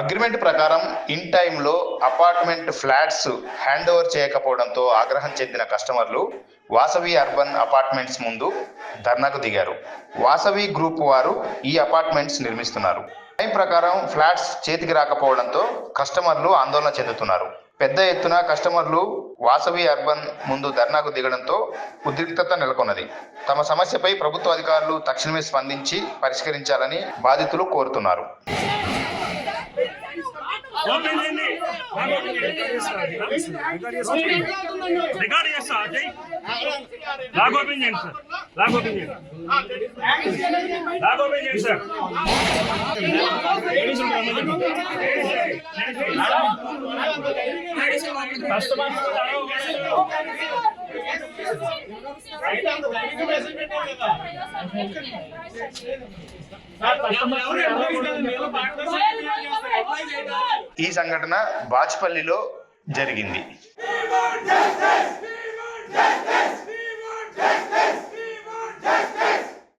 Agreement ప్రకారం in టైంలో apartment flats hand over చేయకపోవడంతో ఆగ్రహం చెందిన కస్టమర్లు వాసవి అర్బన్ అపార్ట్మెంట్స్ ముందు ధర్నాకు దిగారు. వాసవి గ్రూప్ వారు ఈ అపార్ట్మెంట్స్ నిర్మిస్తున్నారు. టైం ప్రకారం ఫ్లాట్స్ చేతికి రాకపోవడంతో కస్టమర్లు ఆందోళన చెందుతున్నారు. పెద్ద ఎత్తున కస్టమర్లు వాసవి అర్బన్ ముందు ధర్నాకు దిగడంతో ఉద్రిక్తత నెలకొన్నది. తమ సమస్యపై ప్రభుత్వ అధికారులు తక్షణమే స్పందించి పరిష్కరించాలని బాధితులు కోరుతున్నారు. ఓపెన్ చేయండి రికార్డ్ చేస్తా ఓపెన్ చేయండి ఓపెన్ చేయండి సార్ ఈ సంఘటన బాచ్పల్లిలో జరిగింది.